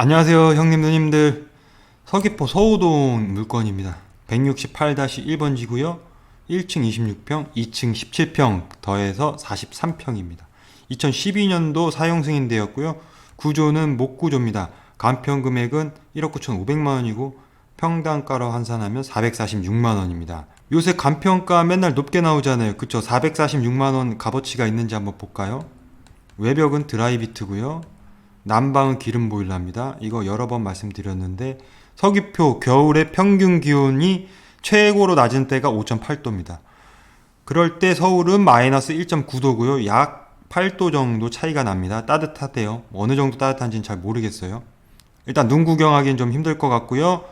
안녕하세요 형님 누님들. 서귀포 서우동 물건입니다. 168-1번 지구요. 1층 26평 2층 17평 더해서 43평입니다. 2012년도 사용 승인되었고요. 구조는 목구조입니다. 간편 금액은 1억 9,500만원이고 평당가로 환산하면 446만원입니다. 요새 간편가 맨날 높게 나오잖아요. 그쵸? 446만원 값어치가 있는지 한번 볼까요? 외벽은 드라이비트고요 난방은 기름 보일러입니다. 이거 여러 번 말씀드렸는데 서귀표 겨울의 평균 기온이 최고로 낮은 때가 5.8도입니다. 그럴 때 서울은 마이너스 1.9도고요. 약 8도 정도 차이가 납니다. 따뜻하대요. 어느 정도 따뜻한지는 잘 모르겠어요. 일단 눈 구경하기는 좀 힘들 것 같고요.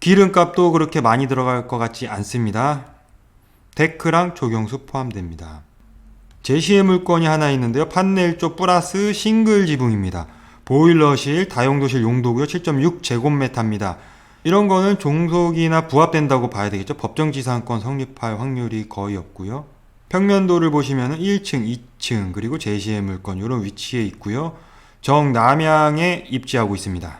기름값도 그렇게 많이 들어갈 것 같지 않습니다. 데크랑 조경수 포함됩니다. 제시의 물건이 하나 있는데요. 판넬 쪽 플러스 싱글 지붕입니다. 보일러실, 다용도실 용도고요. 7.6 제곱미터입니다. 이런 거는 종속이나 부합된다고 봐야 되겠죠. 법정지상권 성립할 확률이 거의 없고요. 평면도를 보시면 1층, 2층, 그리고 제시의 물건 이런 위치에 있고요. 정남향에 입지하고 있습니다.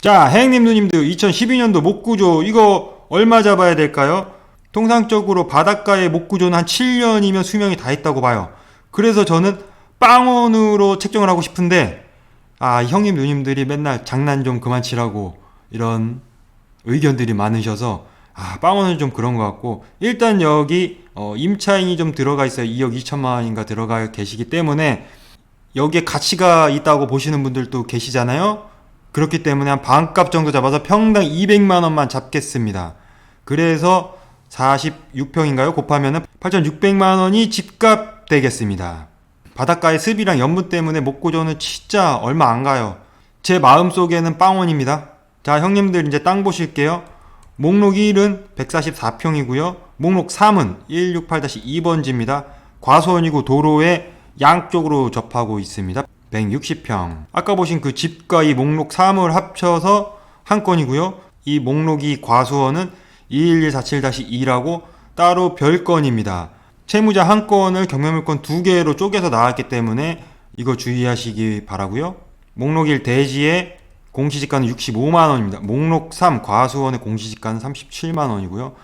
자, 행님 누님들 2012년도 목구조 이거 얼마 잡아야 될까요? 통상적으로 바닷가의 목구조는 한 7년이면 수명이 다 있다고 봐요. 그래서 저는 빵원으로 책정을 하고 싶은데 아 형님 누님들이 맨날 장난 좀 그만 치라고 이런 의견들이 많으셔서 아 빵원은 좀 그런 것 같고 일단 여기 어, 임차인이 좀 들어가 있어요. 2억 2천만 원인가 들어가 계시기 때문에 여기에 가치가 있다고 보시는 분들도 계시잖아요. 그렇기 때문에 한 반값 정도 잡아서 평당 200만 원만 잡겠습니다. 그래서 46평인가요? 곱하면은 8,600만 원이 집값 되겠습니다 바닷가의 습이랑 염분 때문에 목고조는 진짜 얼마 안 가요. 제 마음속에는 빵원입니다. 자, 형님들 이제 땅 보실게요. 목록 1은 144평이고요. 목록 3은 168-2번지입니다. 과수원이고 도로에 양쪽으로 접하고 있습니다. 160평. 아까 보신 그 집과 이 목록 3을 합쳐서 한 건이고요. 이 목록이 과수원은 21147-2라고 따로 별건입니다. 채무자 한 건을 경매물건 두 개로 쪼개서 나왔기 때문에 이거 주의하시기 바라고요. 목록 1 대지의 공시지가는 65만 원입니다. 목록 3 과수원의 공시지가는 37만 원이고요.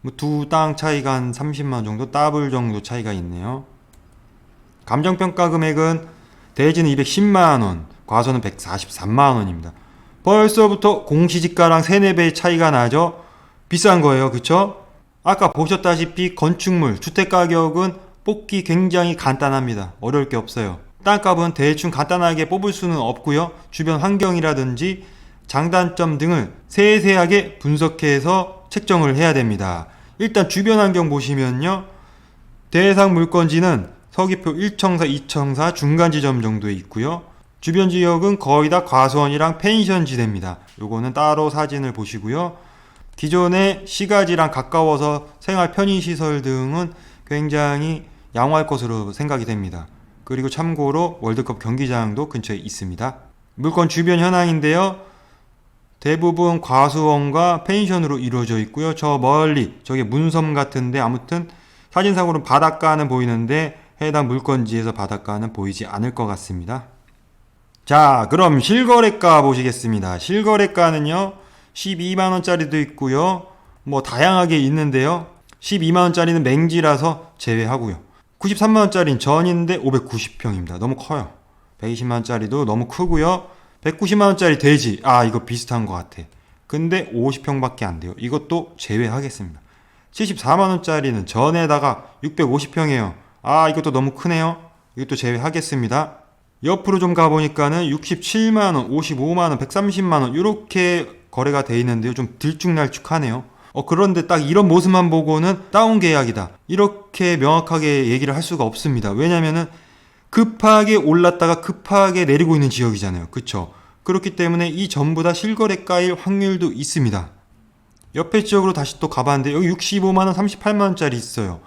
뭐 두 땅 차이가 한 30만 원 정도 더블 정도 차이가 있네요. 감정평가 금액은 대지는 210만 원, 과수는 143만 원입니다. 벌써부터 공시지가랑 3, 4배의 차이가 나죠? 비싼 거예요. 그쵸? 아까 보셨다시피 건축물, 주택 가격은 뽑기 굉장히 간단합니다. 어려울 게 없어요. 땅값은 대충 간단하게 뽑을 수는 없고요. 주변 환경이라든지 장단점 등을 세세하게 분석해서 책정을 해야 됩니다. 일단 주변 환경 보시면요. 대상 물건지는 서귀포 1청사, 2청사 중간 지점 정도에 있고요. 주변 지역은 거의 다 과수원이랑 펜션 지대입니다. 요거는 따로 사진을 보시고요. 기존의 시가지랑 가까워서 생활 편의시설 등은 굉장히 양호할 것으로 생각이 됩니다. 그리고 참고로 월드컵 경기장도 근처에 있습니다. 물건 주변 현황인데요. 대부분 과수원과 펜션으로 이루어져 있고요. 저 멀리 저게 문섬 같은데 아무튼 사진상으로는 바닷가는 보이는데 해당 물건지에서 바닷가는 보이지 않을 것 같습니다. 자, 그럼 실거래가 보시겠습니다. 실거래가는요. 12만원짜리도 있고요. 뭐 다양하게 있는데요. 12만원짜리는 맹지라서 제외하고요. 93만원짜리는 전인데 590평입니다. 너무 커요. 120만원짜리도 너무 크고요. 190만원짜리 돼지. 아, 이거 비슷한 것 같아. 근데 50평밖에 안 돼요. 이것도 제외하겠습니다. 74만원짜리는 전에다가 650평이에요. 아, 이것도 너무 크네요. 이것도 제외하겠습니다. 옆으로 좀 가보니까는 67만원, 55만원, 130만원, 이렇게 거래가 돼 있는데요. 좀 들쭉날쭉하네요. 어, 그런데 딱 이런 모습만 보고는 다운 계약이다. 이렇게 명확하게 얘기를 할 수가 없습니다. 왜냐면은 급하게 올랐다가 급하게 내리고 있는 지역이잖아요. 그쵸? 그렇기 때문에 이 전부 다 실거래가일 확률도 있습니다. 옆에 지역으로 다시 또 가봤는데 여기 65만원, 38만원짜리 있어요.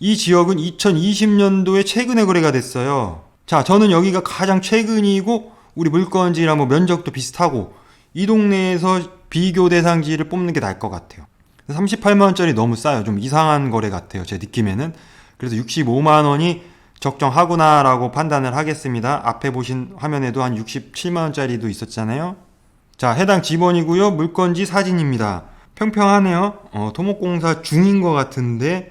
이 지역은 2020년도에 최근에 거래가 됐어요. 자, 저는 여기가 가장 최근이고 우리 물건지랑 뭐 면적도 비슷하고 이 동네에서 비교 대상지를 뽑는 게 나을 것 같아요. 38만 원짜리 너무 싸요. 좀 이상한 거래 같아요. 제 느낌에는. 그래서 65만 원이 적정하구나라고 판단을 하겠습니다. 앞에 보신 화면에도 한 67만 원짜리도 있었잖아요. 자, 해당 지번이고요. 물건지 사진입니다. 평평하네요. 어, 토목공사 중인 것 같은데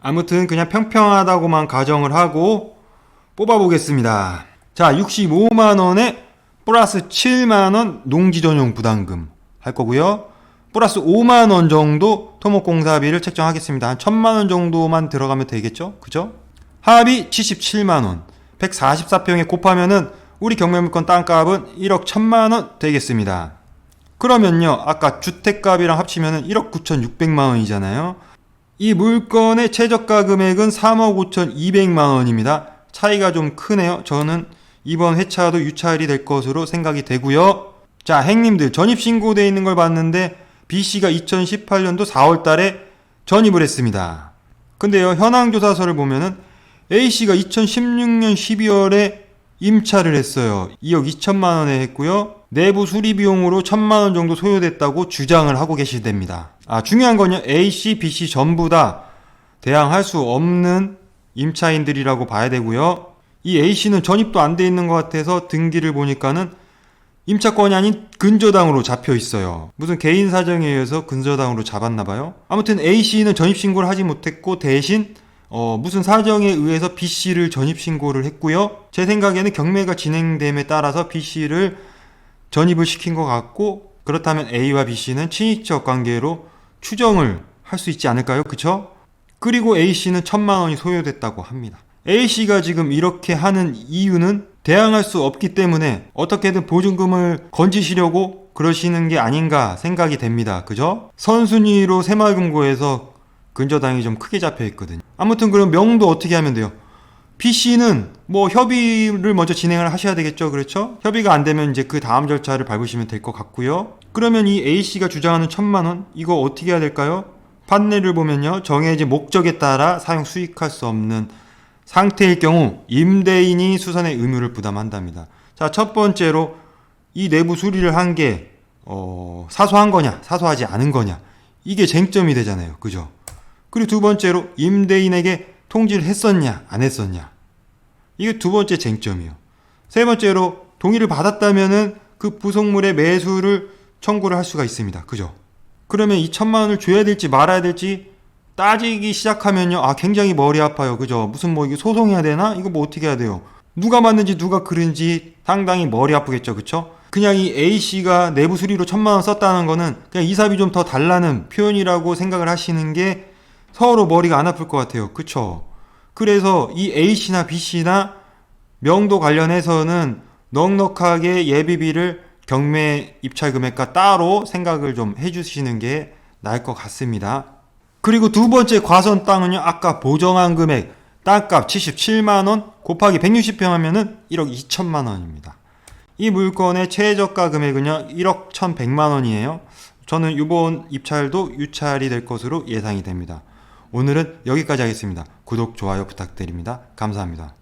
아무튼 그냥 평평하다고만 가정을 하고 뽑아보겠습니다. 자, 65만 원에 플러스 7만 원 농지 전용 부담금 할 거고요. 플러스 5만 원 정도 토목 공사비를 책정하겠습니다. 한 1000만원 정도만 들어가면 되겠죠? 그죠? 합이 77만 원. 144평에 곱하면은 우리 경매물건 땅값은 1억 1000만원 되겠습니다. 그러면요, 아까 주택값이랑 합치면은 1억 9,600만 원이잖아요. 이 물건의 최저가 금액은 3억 5,200만 원입니다. 차이가 좀 크네요. 저는 이번 회차도 유찰이 될 것으로 생각이 되고요. 자, 행님들 전입 신고돼 있는 걸 봤는데 B 씨가 2018년도 4월 달에 전입을 했습니다. 근데요, 현황 조사서를 보면은 A 씨가 2016년 12월에 임차를 했어요. 2억 2천만 원에 했고요. 내부 수리 비용으로 1천만 원 정도 소요됐다고 주장을 하고 계시답니다. 아, 중요한 건요. A 씨, B 씨 전부 다 대항할 수 없는 임차인들이라고 봐야 되고요. 이 A 씨는 전입도 안 돼 있는 것 같아서 등기를 보니까는 임차권이 아닌 근저당으로 잡혀 있어요. 무슨 개인 사정에 의해서 근저당으로 잡았나 봐요. 아무튼 A 씨는 전입 신고를 하지 못했고 대신 어, 무슨 사정에 의해서 B 씨를 전입 신고를 했고요. 제 생각에는 경매가 진행됨에 따라서 B 씨를 전입을 시킨 것 같고 그렇다면 A와 B 씨는 친인척 관계로 추정을 할 수 있지 않을까요? 그쵸? 그리고 A 씨는 천만 원이 소요됐다고 합니다. A 씨가 지금 이렇게 하는 이유는 대항할 수 없기 때문에 어떻게든 보증금을 건지시려고 그러시는 게 아닌가 생각이 됩니다. 그죠? 선순위로 새마을금고에서 근저당이 좀 크게 잡혀 있거든요. 아무튼 그럼 명도 어떻게 하면 돼요? B 씨는 뭐 협의를 먼저 진행을 하셔야 되겠죠. 그렇죠? 협의가 안 되면 이제 그 다음 절차를 밟으시면 될 것 같고요. 그러면 이 A 씨가 주장하는 천만 원 이거 어떻게 해야 될까요? 판례를 보면요. 정해진 목적에 따라 사용 수익할 수 없는 상태일 경우 임대인이 수선의 의무를 부담한답니다. 자, 첫 번째로 이 내부 수리를 한 게 어, 사소한 거냐, 사소하지 않은 거냐. 이게 쟁점이 되잖아요. 그죠? 그리고 두 번째로 임대인에게 통지를 했었냐, 안 했었냐. 이게 두 번째 쟁점이요. 세 번째로 동의를 받았다면은 그 부속물의 매수를 청구를 할 수가 있습니다. 그죠? 그러면 이 천만 원을 줘야 될지 말아야 될지 따지기 시작하면요. 아, 굉장히 머리 아파요. 그죠? 무슨 뭐 이게 소송해야 되나? 이거 뭐 어떻게 해야 돼요? 누가 맞는지 누가 그른지 상당히 머리 아프겠죠. 그쵸? 그냥 이 A씨가 내부 수리로 천만 원 썼다는 거는 그냥 이삽이 좀더 달라는 표현이라고 생각을 하시는 게 서로 머리가 안 아플 것 같아요. 그쵸? 그래서 이 A씨나 B씨나 명도 관련해서는 넉넉하게 예비비를 경매 입찰 금액과 따로 생각을 좀 해주시는 게 나을 것 같습니다. 그리고 두 번째 과선 땅은요, 아까 보정한 금액, 땅값 77만 원 곱하기 160평 하면은 1억 2천만 원입니다. 이 물건의 최저가 금액은요, 1억 1100만 원이에요. 저는 이번 입찰도 유찰이 될 것으로 예상이 됩니다. 오늘은 여기까지 하겠습니다. 구독, 좋아요 부탁드립니다. 감사합니다.